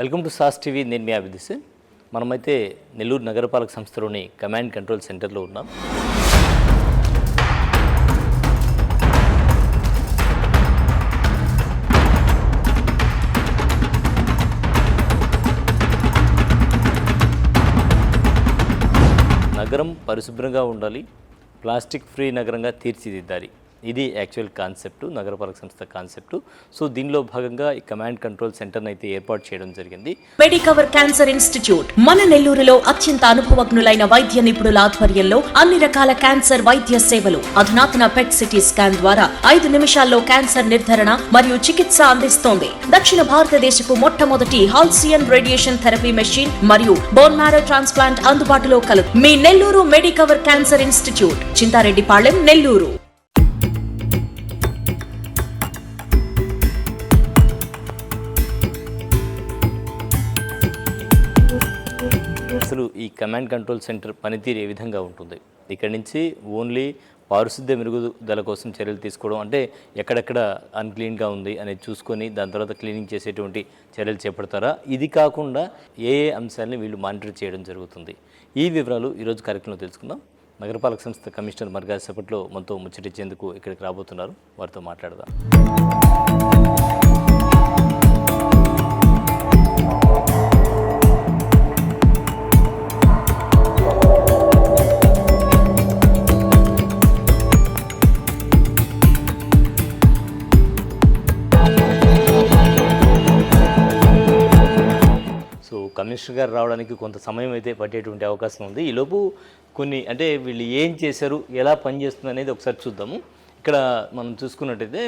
Welcome to sauce TV. నేను మీ అభిదిస్ మనమైతే నెల్లూరు నగరపాలక సంస్థలోని కమాండ్ కంట్రోల్ సెంటర్లో ఉన్నాం. నగరం పరిశుభ్రంగా ఉండాలి. ప్లాస్టిక్ ఫ్రీ నగరంగా తీర్చిదిద్దాలి. ఇది యాక్చువల్ కాన్సెప్ట్ నగరపాలక సంస్థ కాన్సెప్ట్ సో దీనిలో భాగంగా ఈ కమాండ్ కంట్రోల్ సెంటర్ అయితే ఏర్పాటు చేయడం జరిగింది. మెడికవర్ క్యాన్సర్ ఇన్స్టిట్యూట్ మన నెల్లూరులో అత్యంత అనుభవజ్ఞులైన వైద్య నిపుణుల ఆధ్వర్యంలో అన్ని రకాల క్యాన్సర్ వైద్య సేవలు అధునాతన పెట్ సిటీ స్కాన్ ద్వారా ఐదు నిమిషాల్లో క్యాన్సర్ నిర్ధారణ మరియు చికిత్స అందిస్తోంది. దక్షిణ భారతదేశపు మొట్టమొదటి హాల్సియన్ రేడియేషన్ థెరపీ మెషిన్ మరియు బోన్ మ్యారో ట్రాన్స్ప్లాంట్ అందుబాటులో కలదు మీ Nellore Medicover cancer institute Chintareddypalem Nellore. అసలు ఈ కమాండ్ కంట్రోల్ సెంటర్ పనితీరు ఏ విధంగా ఉంటుంది? ఇక్కడి నుంచి ఓన్లీ పారిశుద్ధ్య మెరుగుదల కోసం చర్యలు తీసుకోవడం అంటే ఎక్కడెక్కడ అన్క్లీన్గా ఉంది అనేది చూసుకొని దాని తర్వాత క్లీనింగ్ చేసేటువంటి చర్యలు చేపడతారా? ఇది కాకుండా ఏ ఏ అంశాలని వీళ్ళు మానిటర్ చేయడం జరుగుతుంది. ఈ వివరాలు ఈరోజు కార్యక్రమంలో తెలుసుకుందాం. నగరపాలక సంస్థ కమిషనర్ మర్గాజ్ సెపట్లో మనతో ముచ్చటించేందుకు ఇక్కడికి రాబోతున్నారు. వారితో మాట్లాడదాం. మినిస్టర్ గారు రావడానికి కొంత సమయం అయితే పట్టేటువంటి అవకాశం ఉంది. ఈలోపు కొన్ని అంటే వీళ్ళు ఏం చేశారు ఎలా పనిచేస్తుంది అనేది ఒకసారి చూద్దాము. ఇక్కడ మనం చూసుకున్నట్టయితే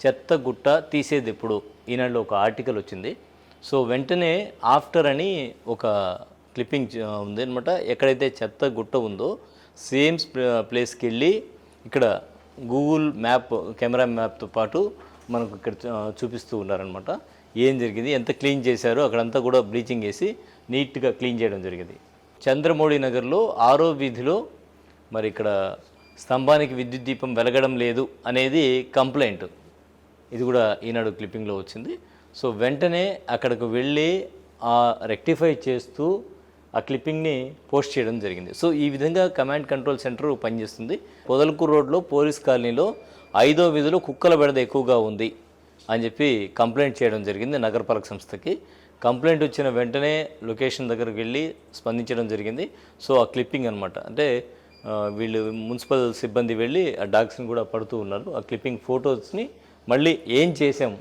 చెత్త గుట్ట తీసేది ఎప్పుడు? ఈనాడులో ఒక ఆర్టికల్ వచ్చింది. సో వెంటనే ఆఫ్టర్ అని ఒక క్లిప్పింగ్ ఉంది అనమాట ఎక్కడైతే చెత్త గుట్ట ఉందో సేమ్ ప్లేస్కి వెళ్ళి ఇక్కడ గూగుల్ మ్యాప్ కెమెరా మ్యాప్తో పాటు మనకు ఇక్కడ చూపిస్తూ ఉన్నారనమాట ఏం జరిగింది ఎంత క్లీన్ చేశారో అక్కడంతా కూడా బ్లీచింగ్ వేసి నీట్గా క్లీన్ చేయడం జరిగింది. చంద్రమౌళి నగర్లో ఆరో వీధిలో మరి ఇక్కడ స్తంభానికి విద్యుత్ దీపం వెలగడం లేదు అనేది కంప్లైంట్. ఇది కూడా ఈనాడు క్లిప్పింగ్లో వచ్చింది. సో వెంటనే అక్కడికి వెళ్ళి ఆ రెక్టిఫై చేస్తూ ఆ క్లిప్పింగ్ని పోస్ట్ చేయడం జరిగింది. సో ఈ విధంగా కమాండ్ కంట్రోల్ సెంటర్ పనిచేస్తుంది. పొదలకూరు రోడ్లో పోలీస్ కాలనీలో ఐదో వీధిలో కుక్కల బెడద ఎక్కువగా ఉంది. అని చెప్పి కంప్లైంట్ చేయడం జరిగింది నగరపాలక సంస్థకి. కంప్లైంట్ వచ్చిన వెంటనే లొకేషన్ దగ్గరికి వెళ్ళి స్పందించడం జరిగింది. సో ఆ క్లిప్పింగ్ అనమాట అంటే వీళ్ళు మున్సిపల్ సిబ్బంది వెళ్ళి ఆ డాగ్స్ని కూడా పడుతూ ఉన్నారు. ఆ క్లిప్పింగ్ ఫొటోస్ని మళ్ళీ ఏం చేసాం?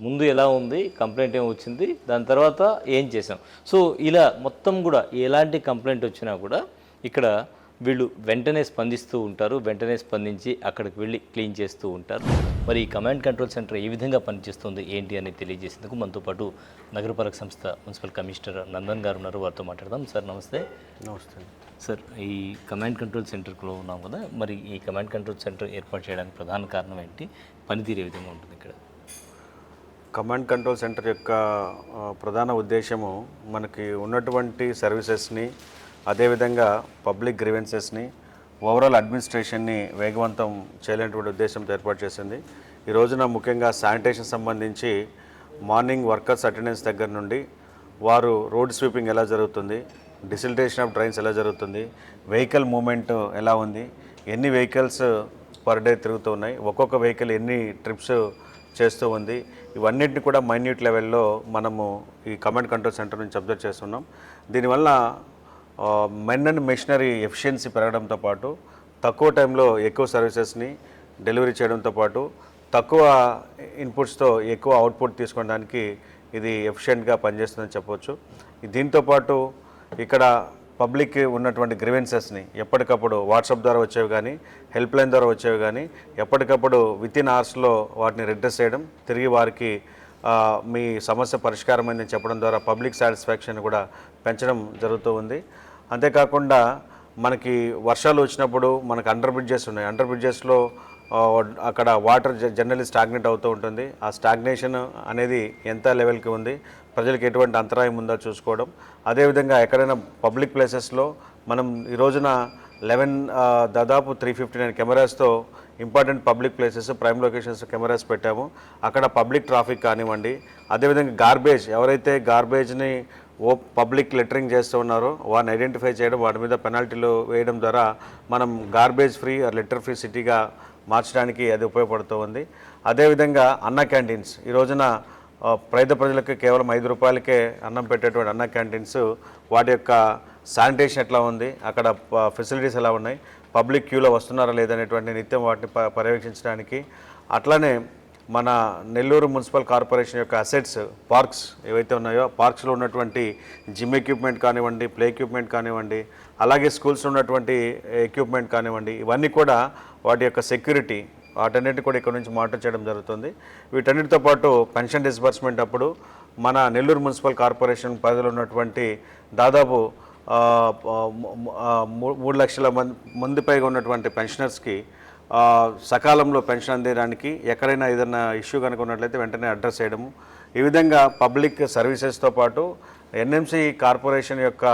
ముందు ఎలా ఉంది? కంప్లైంట్ ఏం వచ్చింది? దాని తర్వాత ఏం చేసాం? సో ఇలా మొత్తం కూడా ఎలాంటి కంప్లైంట్ వచ్చినా కూడా ఇక్కడ వీళ్ళు వెంటనే స్పందిస్తూ ఉంటారు. వెంటనే స్పందించి అక్కడికి వెళ్ళి క్లీన్ చేస్తూ ఉంటారు. మరి ఈ కమాండ్ కంట్రోల్ సెంటర్ ఏ విధంగా పనిచేస్తుంది ఏంటి అని తెలియజేసేందుకు మనతో పాటు నగరపాలక సంస్థ మున్సిపల్ కమిషనర్ నందన్ గారు ఉన్నారు. వారితో మాట్లాడదాం. సార్ నమస్తే. నమస్తే. సార్ ఈ కమాండ్ కంట్రోల్ సెంటర్లో ఉన్నాం కదా. మరి ఈ కమాండ్ కంట్రోల్ సెంటర్ ఏర్పాటు చేయడానికి ప్రధాన కారణం ఏంటి? పనితీరు ఏ విధంగా ఉంటుంది ఇక్కడ? కమాండ్ కంట్రోల్ సెంటర్ యొక్క ప్రధాన ఉద్దేశము మనకి ఉన్నటువంటి సర్వీసెస్ని అదేవిధంగా పబ్లిక్ గ్రీవెన్సెస్ని ఓవరాల్ అడ్మినిస్ట్రేషన్ని వేగవంతం చేయాలనేటువంటి ఉద్దేశంతో ఏర్పాటు చేసింది. ఈ రోజున ముఖ్యంగా శానిటేషన్ సంబంధించి మార్నింగ్ వర్కర్స్ అటెండెన్స్ దగ్గర నుండి వారు రోడ్ స్వీపింగ్ ఎలా జరుగుతుంది డిసిల్టేషన్ ఆఫ్ డ్రైన్స్ ఎలా జరుగుతుంది వెహికల్ మూమెంట్ ఎలా ఉంది ఎన్ని వెహికల్స్ పర్ డే తిరుగుతూ ఉన్నాయి ఒక్కొక్క వెహికల్ ఎన్ని ట్రిప్స్ చేస్తూ ఉంది ఇవన్నిటిని కూడా మైన్యూట్ లెవెల్లో మనము ఈ కమాండ్ కంట్రోల్ సెంటర్ నుంచి అబ్జర్వ్ చేస్తున్నాం. దీనివల్ల మెన్ అండ్ మెషినరీ ఎఫిషియన్సీ పెరగడంతో పాటు తక్కువ టైంలో ఎక్కువ సర్వీసెస్ని డెలివరీ చేయడంతో పాటు తక్కువ ఇన్పుట్స్తో ఎక్కువ అవుట్పుట్ తీసుకోవడానికి ఇది ఎఫిషియెంట్గా పనిచేస్తుందని చెప్పవచ్చు దీంతో పాటు ఇక్కడ పబ్లిక్ ఉన్నటువంటి గ్రివెన్సెస్ని ఎప్పటికప్పుడు వాట్సాప్ ద్వారా వచ్చేవి కానీ హెల్ప్ లైన్ ద్వారా వచ్చేవి కానీ ఎప్పటికప్పుడు విత్ ఇన్ అవర్స్లో వాటిని రిడ్రెస్ చేయడం తిరిగి వారికి మీ సమస్య పరిష్కారమైందని చెప్పడం ద్వారా పబ్లిక్ సాటిస్ఫాక్షన్ కూడా పెంచడం జరుగుతూ ఉంది. అంతేకాకుండా మనకి వర్షాలు వచ్చినప్పుడు మనకు అండర్ బ్రిడ్జెస్ ఉన్నాయి. అండర్ బ్రిడ్జెస్లో అక్కడ వాటర్ జనరల్లీ స్టాగ్నేట్ అవుతూ ఉంటుంది. ఆ స్టాగ్నేషన్ అనేది ఎంత లెవెల్కి ఉంది ప్రజలకు ఎటువంటి అంతరాయం ఉందో చూసుకోవడం. అదేవిధంగా ఎక్కడైనా పబ్లిక్ ప్లేసెస్లో మనం ఈ రోజున లెవెన్ దాదాపు three fifty nine కెమెరాస్తో important public places prime locations cameras పెట్టాము. అక్కడ పబ్లిక్ ట్రాఫిక్ కానివ్వండి అదేవిధంగా గార్బేజ్ ఎవరైతే గార్బేజ్ని ఓ పబ్లిక్ లెటరింగ్ చేస్తూ ఉన్నారు. వారిని ఐడెంటిఫై చేయడం వాటి మీద పెనాల్టీలు వేయడం ద్వారా మనం గార్బేజ్ ఫ్రీ లెటర్ ఫ్రీ సిటీగా మార్చడానికి అది ఉపయోగపడుతూ ఉంది. అదేవిధంగా అన్న క్యాంటీన్స్. ఈ రోజున పేద ప్రజలకు కేవలం ఐదు రూపాయలకే అన్నం పెట్టేటువంటి అన్న క్యాంటీన్స్ వాటి యొక్క శానిటేషన్ ఎట్లా ఉంది అక్కడ ఫెసిలిటీస్ ఎలా ఉన్నాయి పబ్లిక్ క్యూలో వస్తున్నారా లేదనేటువంటి నిత్యం వాటిని ప- పర్యవేక్షించడానికి. అట్లానే మన నెల్లూరు మున్సిపల్ కార్పొరేషన్ యొక్క అసెట్స్ పార్క్స్ ఏవైతే ఉన్నాయో పార్క్స్లో ఉన్నటువంటి జిమ్ ఎక్విప్మెంట్ కానివ్వండి ప్లే ఎక్విప్మెంట్ కానివ్వండి అలాగే స్కూల్స్లో ఉన్నటువంటి ఎక్విప్మెంట్ కానివ్వండి ఇవన్నీ కూడా వాటి యొక్క సెక్యూరిటీ వాటన్నిటిని కూడా ఇక్కడ నుంచి మానిటర్ చేయడం జరుగుతుంది. వీటన్నిటితో పాటు పెన్షన్ డిస్బర్స్మెంట్ అప్పుడు మన నెల్లూరు మున్సిపల్ కార్పొరేషన్ పరిధిలో ఉన్నటువంటి దాదాపు మూ- మూడు లక్షల మంది మంది పైగా ఉన్నటువంటి పెన్షనర్స్కి సకాలంలో పెన్షన్ అందేయడానికి ఎక్కడైనా ఏదైనా ఇష్యూ కనుక ఉన్నట్లయితే వెంటనే అడ్రస్ చేయడము ఈ విధంగా పబ్లిక్ సర్వీసెస్తో పాటు ఎన్ఎంసి కార్పొరేషన్ యొక్క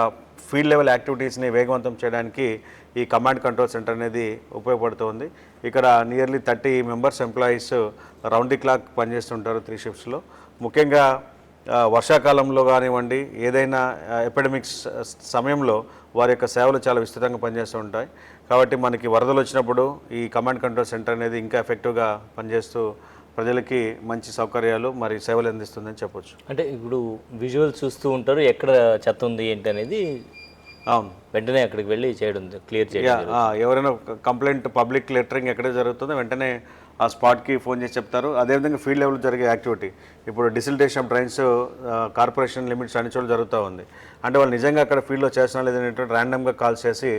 ఫీల్డ్ లెవెల్ యాక్టివిటీస్ని వేగవంతం చేయడానికి ఈ కమాండ్ కంట్రోల్ సెంటర్ అనేది ఉపయోగపడుతుంది. ఇక్కడ nearly thirty members employees round the clock పనిచేస్తుంటారు three షిఫ్ట్స్లో. ముఖ్యంగా వర్షాకాలంలో కానివ్వండి ఏదైనా ఎపిడమిక్స్ సమయంలో వారి యొక్క సేవలు చాలా విస్తృతంగా పనిచేస్తూ ఉంటాయి. కాబట్టి మనకి వరదలు వచ్చినప్పుడు ఈ కమాండ్ కంట్రోల్ సెంటర్ అనేది ఇంకా ఎఫెక్టివ్గా పనిచేస్తూ ప్రజలకి మంచి సౌకర్యాలు మరి సేవలు అందిస్తుందని చెప్పొచ్చు. అంటే ఇప్పుడు విజువల్ చూస్తూ ఉంటారు ఎక్కడ చెత్త ఉంది ఏంటి అనేది అవును. వెంటనే అక్కడికి వెళ్ళి చేయడం క్లియర్ ఆ, ఎవరైనా కంప్లైంట్ పబ్లిక్ లెటరింగ్ ఎక్కడ జరుగుతుందో వెంటనే ఆ స్పాట్కి ఫోన్ చేసి చెప్తారు. అదేవిధంగా ఫీల్డ్ లెవెల్ జరిగే యాక్టివిటీ. ఇప్పుడు desiltation of drains corporation limits అన్ని చోట్ల జరుగుతూ ఉంది. అంటే వాళ్ళు నిజంగా అక్కడ ఫీల్డ్లో చేస్తున్నా లేదనేటువంటి ర్యాండమ్గా కాల్ చేసి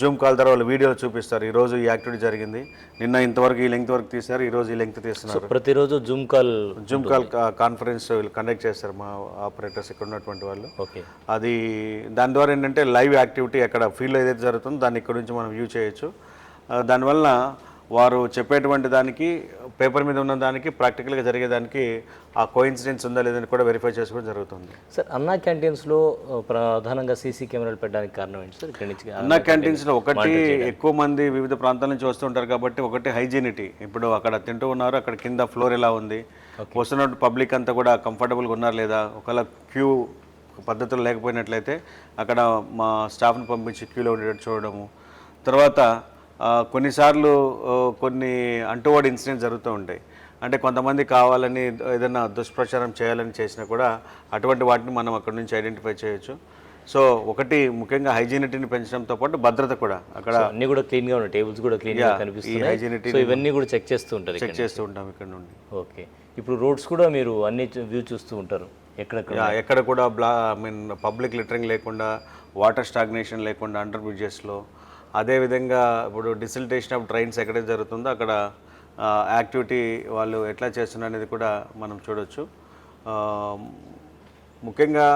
జూమ్ కాల్ ద్వారా వాళ్ళు వీడియోలు చూపిస్తారు. ఈ రోజు ఈ యాక్టివిటీ జరిగింది. నిన్న ఇంతవరకు ఈ లెంగ్త్ వరకు తీశారు. ఈ రోజు ఈ లెంగ్త్ తీస్తున్నారు. ప్రతిరోజు Zoom call Zoom call conference వీళ్ళు కండక్ట్ చేస్తారు మా ఆపరేటర్స్ ఇక్కడ ఉన్నటువంటి వాళ్ళు. ఓకే. అది దాని ద్వారా ఏంటంటే లైవ్ యాక్టివిటీ అక్కడ ఫీల్డ్లో ఏదైతే జరుగుతుందో దాన్ని ఇక్కడ నుంచి మనం వ్యూ చేయొచ్చు. దానివల్ల వారు చెప్పేటువంటి దానికి పేపర్ మీద ఉన్న దానికి ప్రాక్టికల్గా జరిగేదానికి ఆ కోఇన్సిడెన్స్ ఉందా లేదని కూడా వెరిఫై చేసుకోవడం జరుగుతుంది. సార్ అన్నా క్యాంటీన్స్లో ప్రధానంగా సీసీ కెమెరాలు పెట్టడానికి కారణం ఏంటి సార్? ఇక్కడి నుంచి అన్న క్యాంటీన్స్లో ఒకటి ఎక్కువ మంది వివిధ ప్రాంతాల నుంచి వస్తుంటారు కాబట్టి ఒకటి హైజీనిటీ ఇప్పుడు అక్కడ తింటూ ఉన్నారు అక్కడ కింద ఫ్లోర్ ఎలా ఉంది? వస్తున్న పబ్లిక్ అంతా కూడా కంఫర్టబుల్గా ఉన్నారు లేదా? ఒకవేళ క్యూ పద్ధతులు లేకపోయినట్లయితే అక్కడ మా స్టాఫ్ని పంపించి క్యూలో ఉండేటట్టు చూడడము. తర్వాత కొన్నిసార్లు కొన్ని అంటువాడి ఇన్సిడెంట్స్ జరుగుతూ ఉంటాయి. అంటే కొంతమంది కావాలని ఏదైనా దుష్ప్రచారం చేయాలని చేసినా కూడా అటువంటి వాటిని మనం అక్కడ నుంచి ఐడెంటిఫై చేయొచ్చు. సో ఒకటి ముఖ్యంగా హైజీనిటీని పెంచడంతో పాటు భద్రత కూడా అక్కడ అన్ని కూడా క్లీన్గా ఉన్నాయి. టేబుల్స్ కూడా క్లీన్గా కనిపిస్తున్నాయి. సో ఇవన్నీ కూడా చెక్ చేస్తూ ఉంటారు చెక్ చేస్తూ ఉంటాం ఇక్కడ నుండి. ఓకే. ఇప్పుడు రోడ్స్ కూడా మీరు అన్ని వ్యూ చూస్తూ ఉంటారు. ఎక్కడెక్కడ యా, ఎక్కడ కూడా blah I mean public littering లేకుండా వాటర్ స్టాగ్నేషన్ లేకుండా అండర్ బ్రిడ్జెస్లో అదేవిధంగా ఇప్పుడు డిసిల్టేషన్ ఆఫ్ ట్రైన్స్ ఎక్కడైతే జరుగుతుందో అక్కడ యాక్టివిటీ వాళ్ళు ఎట్లా చేస్తున్నారు అనేది కూడా మనం చూడొచ్చు. ఆ, ముఖ్యంగా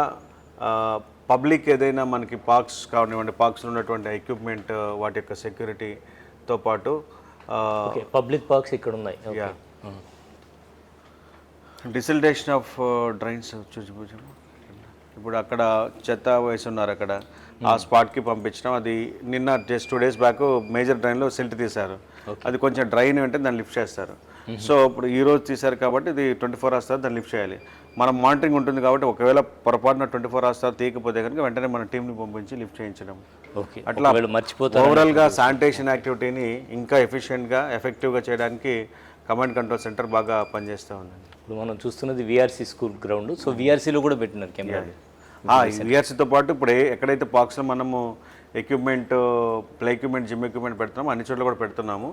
పబ్లిక్ ఏదైనా మనకి పార్క్స్ కానివ్వండి పార్క్స్లో ఉన్నటువంటి ఎక్విప్మెంట్ వాటి యొక్క సెక్యూరిటీతో పాటు పబ్లిక్ పార్క్స్ ఇక్కడ ఉన్నాయి డిసిల్టేషన్ ఆఫ్ డ్రైన్స్ చూసి చూసి. ఇప్పుడు అక్కడ చెత్త వేసి ఉన్నారు అక్కడ. ఆ స్పాట్కి పంపించడం. అది నిన్న just two days back major డ్రైన్లో silt తీశారు. అది కొంచెం డ్రైన్ అంటే దాన్ని లిఫ్ట్ చేస్తారు. సో ఇప్పుడు ఈ రోజు తీశారు కాబట్టి ఇది ట్వంటీ ఫోర్ అవర్స్ తర్వాత దాన్ని లిఫ్ట్ చేయాలి. మనం మానిటరింగ్ ఉంటుంది కాబట్టి ఒకవేళ పొరపాటున ట్వంటీ ఫోర్ అవర్స్ తర్వాత తీయకపోతే కనుక వెంటనే మన టీంని పంపించి లిఫ్ట్ చేయించడం. ఓకే. అట్లా ఒకవేళ మర్చిపోతారు ఓవరాల్గా శానిటేషన్ యాక్టివిటీని ఇంకా ఎఫిషియెంట్గా ఎఫెక్టివ్గా చేయడానికి కమాండ్ కంట్రోల్ సెంటర్ బాగా పనిచేస్తూ ఉందండి. ఇప్పుడు మనం చూస్తున్నది V R C school ground. So విఆర్సీలో కూడా పెట్టినారు కెమెరాలు. విఆర్సీతో పాటు ఇప్పుడు ఎక్కడైతే పార్క్స్లో మనము equipment play equipment gym equipment పెడుతున్నామో అన్ని చోట్ల కూడా పెడుతున్నాము.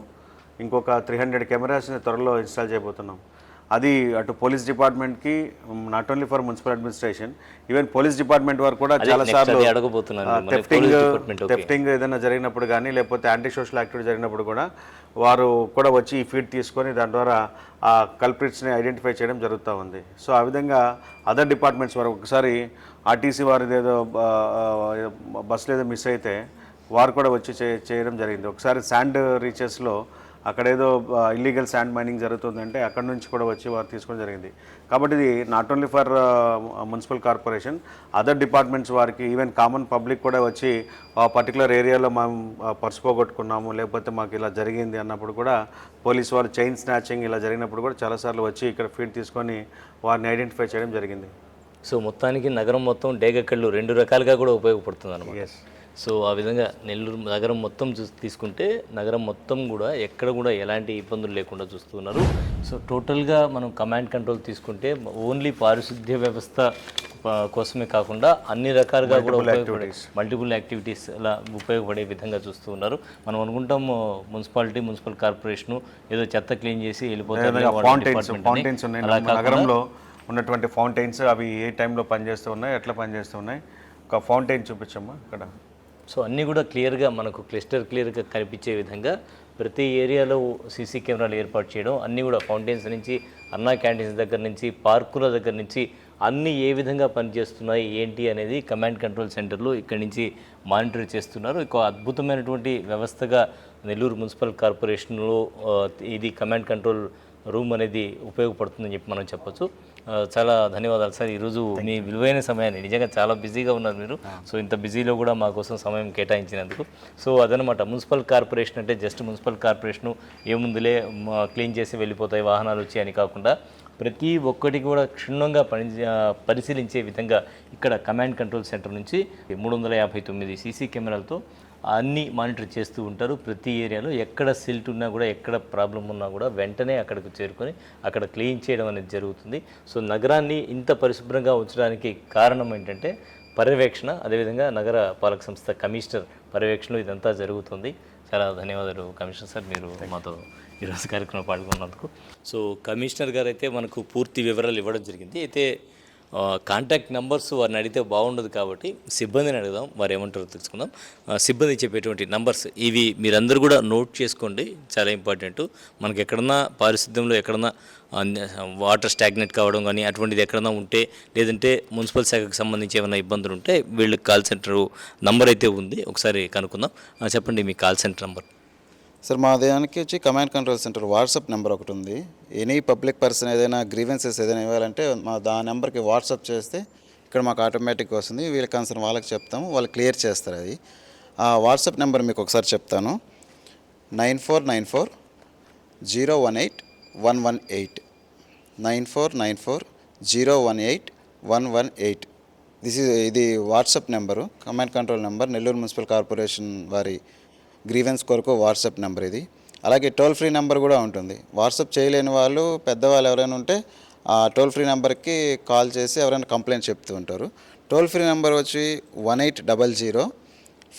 ఇంకొక త్రీ హండ్రెడ్ కెమెరాస్ని త్వరలో ఇన్స్టాల్ చేయబోతున్నాం. అది అటు పోలీస్ డిపార్ట్మెంట్కి not only for municipal administration even police department వారు కూడా చాలా సార్లు okay. థెఫ్టింగ్ ఏదైనా జరిగినప్పుడు కానీ లేకపోతే యాంటీ సోషల్ యాక్టివిటీ జరిగినప్పుడు కూడా వారు కూడా వచ్చి ఈ ఫీడ్ తీసుకొని దాని ద్వారా ఆ కల్ప్రిట్స్ని ఐడెంటిఫై చేయడం జరుగుతూ ఉంది. సో ఆ విధంగా అదర్ డిపార్ట్మెంట్స్ వారు ఒకసారి ఆర్టీసీ వారిది ఏదో బస్సులు ఏదో మిస్ అయితే వారు కూడా వచ్చి చేయడం జరిగింది. ఒకసారి శాండ్ రీచెస్లో అక్కడ ఏదో ఇల్లీగల్ శాండ్ మైనింగ్ జరుగుతుందంటే అక్కడ నుంచి కూడా వచ్చి వారు తీసుకోవడం జరిగింది. కాబట్టి ఇది not only for municipal corporation other departments వారికి ఈవెన్ కామన్ పబ్లిక్ కూడా వచ్చి ఆ పర్టికులర్ ఏరియాలో ఆ, పర్సు పోగొట్టుకున్నాము లేకపోతే మాకు ఇలా జరిగింది అన్నప్పుడు కూడా పోలీస్ వారు చైన్ స్నాచింగ్ ఇలా జరిగినప్పుడు కూడా చాలాసార్లు వచ్చి ఇక్కడ ఫీడ్ తీసుకొని వారిని ఐడెంటిఫై చేయడం జరిగింది. సో మొత్తానికి నగరం మొత్తం డేగకళ్ళు రెండు రకాలుగా కూడా ఉపయోగపడుతుంది అనమాట ఎస్ సో ఆ విధంగా నెల్లూరు నగరం మొత్తం చూ తీసుకుంటే నగరం మొత్తం కూడా ఎక్కడ కూడా ఎలాంటి ఇబ్బందులు లేకుండా చూస్తున్నారు సో టోటల్గా మనం కమాండ్ కంట్రోల్ తీసుకుంటే ఓన్లీ పారిశుద్ధ్య వ్యవస్థ కోసమే కాకుండా అన్ని రకాలుగా కూడా ఉపయోగపడే మల్టిపుల్ యాక్టివిటీస్ అలా ఉపయోగపడే విధంగా చూస్తూ ఉన్నారు. మనం అనుకుంటాం మున్సిపాలిటీ మున్సిపల్ కార్పొరేషన్ ఏదో చెత్త క్లీన్ చేసి వెళ్ళిపోతారు నగరంలో ఉన్నటువంటి ఫౌంటైన్స్ అవి ఏ టైంలో పనిచేస్తూ ఉన్నాయి ఎట్లా పనిచేస్తూ ఉన్నాయి? ఒక ఫౌంటైన్ చూపించమ్మా ఇక్కడ. సో అన్నీ కూడా క్లియర్గా మనకు క్లిస్టర్ క్లియర్గా కనిపించే విధంగా ప్రతి ఏరియాలో సీసీ కెమెరాలు ఏర్పాటు చేయడం అన్నీ కూడా ఫౌంటైన్స్ నుంచి అన్నా క్యాంటీన్స్ దగ్గర నుంచి పార్కుల దగ్గర నుంచి అన్నీ ఏ విధంగా పనిచేస్తున్నాయి ఏంటి అనేది కమాండ్ కంట్రోల్ సెంటర్లో ఇక్కడి నుంచి మానిటర్ చేస్తున్నారు. ఒక అద్భుతమైనటువంటి వ్యవస్థగా నెల్లూరు మున్సిపల్ కార్పొరేషన్లో ఇది కమాండ్ కంట్రోల్ రూమ్ అనేది ఉపయోగపడుతుందని చెప్పి మనం చెప్పొచ్చు. చాలా ధన్యవాదాలు. సార్ ఈరోజు మీ విలువైన సమయాన్ని నిజంగా చాలా బిజీగా ఉన్నారు మీరు. సో ఇంత బిజీలో కూడా మా కోసం సమయం కేటాయించినందుకు. సో అదనమాట మున్సిపల్ కార్పొరేషన్ అంటే జస్ట్ మున్సిపల్ కార్పొరేషను ఏముందులే క్లీన్ చేసి వెళ్ళిపోతాయి వాహనాలు వచ్చి అని కాకుండా ప్రతి ఒక్కటి కూడా క్షుణ్ణంగా పని పరిశీలించే విధంగా ఇక్కడ కమాండ్ కంట్రోల్ సెంటర్ నుంచి మూడు వందల యాభై తొమ్మిది సీసీ కెమెరాలతో అన్నీ మానిటర్ చేస్తూ ఉంటారు. ప్రతి ఏరియాలో ఎక్కడ సిల్ట్ ఉన్నా కూడా ఎక్కడ ప్రాబ్లం ఉన్నా కూడా వెంటనే అక్కడికి చేరుకొని అక్కడ క్లీన్ చేయడం అనేది జరుగుతుంది. సో నగరాన్ని ఇంత పరిశుభ్రంగా ఉంచడానికి కారణం ఏంటంటే పర్యవేక్షణ. అదేవిధంగా నగర పాలక సంస్థ కమిషనర్ పర్యవేక్షణలో ఇదంతా జరుగుతుంది. చాలా ధన్యవాదాలు కమిషనర్ సార్. మీరు మాతో ఈరోజు కార్యక్రమం పాల్గొన్నందుకు. సో కమిషనర్ గారు అయితే మనకు పూర్తి వివరాలు ఇవ్వడం జరిగింది. అయితే కాంటాక్ట్ నెంబర్స్ వారిని అడిగితే బాగుండదు కాబట్టి సిబ్బందిని అడుగుదాం వారు ఏమంటారో తెలుసుకుందాం. సిబ్బంది చెప్పేటువంటి నంబర్స్ ఇవి మీరందరూ కూడా నోట్ చేసుకోండి చాలా ఇంపార్టెంట్ మనకి ఎక్కడన్నా పారిశుద్ధ్యంలో ఎక్కడన్నా వాటర్ స్టాగ్నెట్ కావడం కానీ అటువంటిది ఎక్కడన్నా ఉంటే లేదంటే మున్సిపల్ శాఖకు సంబంధించి ఏమైనా ఇబ్బందులు ఉంటే వీళ్ళకి కాల్ సెంటర్ నంబర్ అయితే ఉంది ఒకసారి కనుక్కుందాం. చెప్పండి మీ కాల్ సెంటర్ నంబర్ సార్ మా దానికి వచ్చి command control centre WhatsApp number ఒకటి ఉంది. ఎనీ పబ్లిక్ పర్సన్ ఏదైనా గ్రీవెన్సెస్ ఏదైనా ఇవ్వాలంటే మా దా నెంబర్కి వాట్సాప్ చేస్తే ఇక్కడ మాకు ఆటోమేటిక్గా వస్తుంది. వీళ్ళ కన్సర్న్ వాళ్ళకి చెప్తాము. వాళ్ళు క్లియర్ చేస్తారు అది. ఆ వాట్సాప్ నెంబర్ మీకు ఒకసారి చెప్తాను. Nine four nine four zero one eight one one eight. Nine four nine four zero one eight one one eight. This ఇది WhatsApp number. Command control number. Nellore municipal corporation వారి grievance కొరకు WhatsApp number ఇది. అలాగే toll free number కూడా ఉంటుంది. WhatsApp చేయలేని వాళ్ళు పెద్దవాళ్ళు ఎవరైనా ఉంటే ఆ టోల్ ఫ్రీ నెంబర్కి కాల్ చేసి ఎవరైనా కంప్లైంట్ చెప్తూ ఉంటారు. టోల్ ఫ్రీ నెంబర్ వచ్చి one eight double zero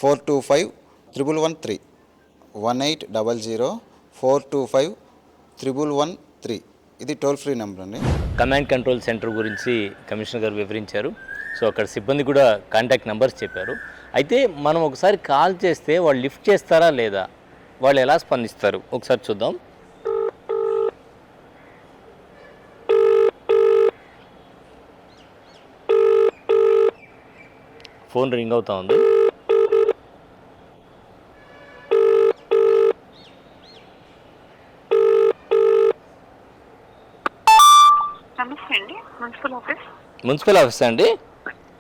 four two five triple one three one eight double zero four two five triple one three. ఇది టోల్ ఫ్రీ నెంబర్ అండి. కమాండ్ కంట్రోల్ సెంటర్ గురించి commissioner గారు వివరించారు. So అక్కడ సిబ్బంది కూడా contact numbers చెప్పారు. అయితే మనం ఒకసారి కాల్ చేస్తే వాళ్ళు లిఫ్ట్ చేస్తారా లేదా? వాళ్ళు ఎలా స్పందిస్తారు? ఒకసారి చూద్దాం. ఫోన్ రింగ్ అవుతా ఉంది. Municipal office? అండి?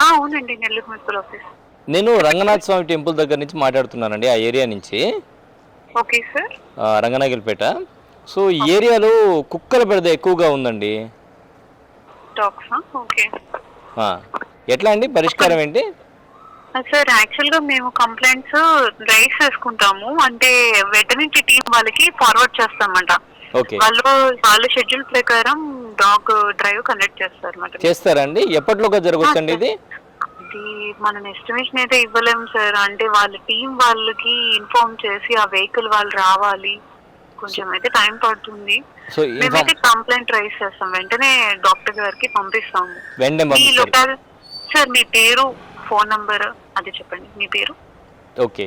అవునండి. Nellore municipal office. నేను రంగనాథ స్వామి టెంపుల్ దగ్గర నుంచి మాట్లాడుతున్నానండి ఆ ఏరియా నుంచి. Okay sir. రంగనాగిరిపేట సో ఈ ఏరియాలో కుక్కల బెడద ఎక్కువగా ఉందండి. ఓకే. ఆ, ఎట్లా అండి? పరిష్కారం ఏంటి? సార్ యాక్చువల్గా మేము కంప్లైంట్స్ రైస్ చేసుకుంటాము. అంటే వెటర్నరీ టీం వాళ్ళకి ఫార్వర్డ్ చేస్తామంట. ఓకే. వాళ్ళు వాళ్ళ షెడ్యూల్ ప్రకారం డాగ్ డ్రైవ్ కండక్ట్ చేస్తారు అన్నమాట చేస్తారండి ఎప్పటిలోగా జరగవచ్చండి ఇది? ఇది మనం ఎస్టిమేషన్ అయితే ఇవ్వలేము సార్ అంటే వాళ్ళ టీం వాళ్ళకి ఇన్ఫార్మ్ చేసి ఆ వెహికల్ వాళ్ళు రావాలి. కొంచెం అయితే టైం పడుతుంది. మేమైతే కంప్లైంట్ రైస్ చేస్తాం. వెంటనే డాక్టర్ గారికి పంపిస్తాము. మీ లొకాల్ సార్ మీ పేరు ఫోన్ నంబర్ అది చెప్పండి. మీ పేరు? ఓకే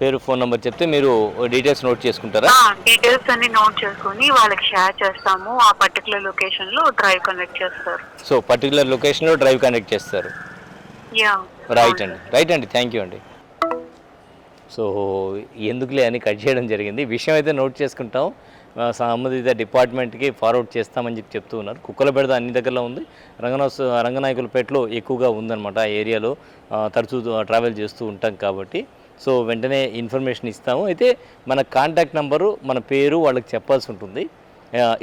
పేరు ఫోన్ నెంబర్ చెప్తే మీరు డీటెయిల్స్ నోట్ చేసుకుంటారా? డీటెయిల్స్ అన్ని నోట్ చేసుకుని వాళ్ళకి షేర్ చేస్తాము. ఆ పర్టికులర్ లొకేషన్లో డ్రైవ్ కండక్ట్ చేస్తారు. సో పర్టికులర్ లొకేషన్లో డ్రైవ్ కండక్ట్ చేస్తారు. రైట్ అండి. రైట్ అండి. థ్యాంక్ యూ అండి. సో ఎందుకులే అని కట్ చేయడం జరిగింది. విషయం అయితే నోట్ చేసుకుంటాం. సంబంధిత డిపార్ట్మెంట్కి ఫార్వర్డ్ చేస్తామని చెప్పి చెప్తూ ఉన్నారు. కుక్కల బెడద అన్ని దగ్గరలో ఉంది. రంగనాథ రంగనాయకులపేటలో ఎక్కువగా ఉందన్నమాట ఆ ఏరియాలో. తరచూ ట్రావెల్ చేస్తూ ఉంటాం కాబట్టి. సో వెంటనే ఇన్ఫర్మేషన్ ఇస్తాము. అయితే మన కాంటాక్ట్ నెంబరు మన పేరు వాళ్ళకి చెప్పాల్సి ఉంటుంది.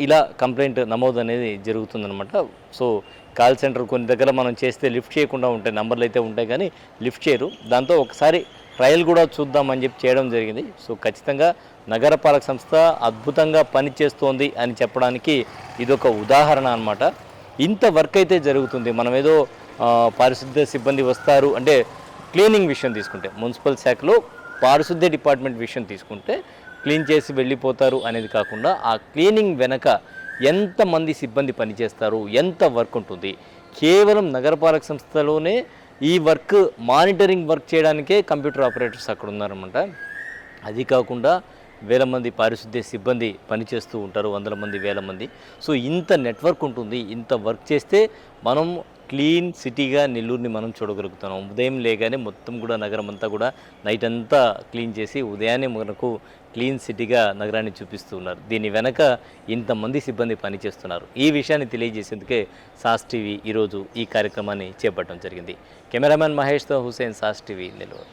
ఇలా కంప్లైంట్ నమోదు అనేది జరుగుతుందన్నమాట. సో కాల్ సెంటర్ కొన్ని దగ్గర మనం చేస్తే లిఫ్ట్ చేయకుండా ఉంటాయి నంబర్లు అయితే ఉంటాయి కానీ లిఫ్ట్ చేయరు. దాంతో ఒకసారి ట్రయల్ కూడా చూద్దామని చెప్పి చేయడం జరిగింది. సో ఖచ్చితంగా నగరపాలక సంస్థ అద్భుతంగా పనిచేస్తోంది అని చెప్పడానికి ఇదొక ఉదాహరణ అన్నమాట. ఇంత వర్క్ అయితే జరుగుతుంది. మనం ఏదో పారిశుద్ధ పారిశుద్ధ్య సిబ్బంది వస్తారు అంటే క్లీనింగ్ విషయం తీసుకుంటే మున్సిపల్ శాఖలో పారిశుద్ధ్య డిపార్ట్మెంట్ విషయం తీసుకుంటే క్లీన్ చేసి వెళ్ళిపోతారు అనేది కాకుండా ఆ క్లీనింగ్ వెనక ఎంతమంది సిబ్బంది పనిచేస్తారు ఎంత వర్క్ ఉంటుంది? కేవలం నగరపాలక సంస్థలోనే ఈ వర్క్ మానిటరింగ్ వర్క్ చేయడానికే కంప్యూటర్ ఆపరేటర్స్ అక్కడ ఉన్నారన్నమాట. అది కాకుండా వేల మంది పారిశుద్ధ్య సిబ్బంది పనిచేస్తూ ఉంటారు వందల మంది వేల మంది. సో ఇంత నెట్వర్క్ ఉంటుంది ఇంత వర్క్ చేస్తే మనం క్లీన్ సిటీగా నెల్లూరుని మనం చూడగలుగుతున్నాం. ఉదయం లేగానే మొత్తం కూడా నగరం అంతా కూడా నైట్ అంతా క్లీన్ చేసి ఉదయాన్నే మనకు క్లీన్ సిటీగా నగరాన్ని చూపిస్తూ ఉన్నారు దీని వెనక ఇంతమంది సిబ్బంది పనిచేస్తున్నారు. ఈ విషయాన్ని తెలియజేసేందుకే సాస్ టీవీ ఈరోజు ఈ కార్యక్రమాన్ని చేపట్టడం జరిగింది. కెమెరామ్యాన్ మహేష్తో హుసేన్ సాస్ టీవీ నెల్లూరు.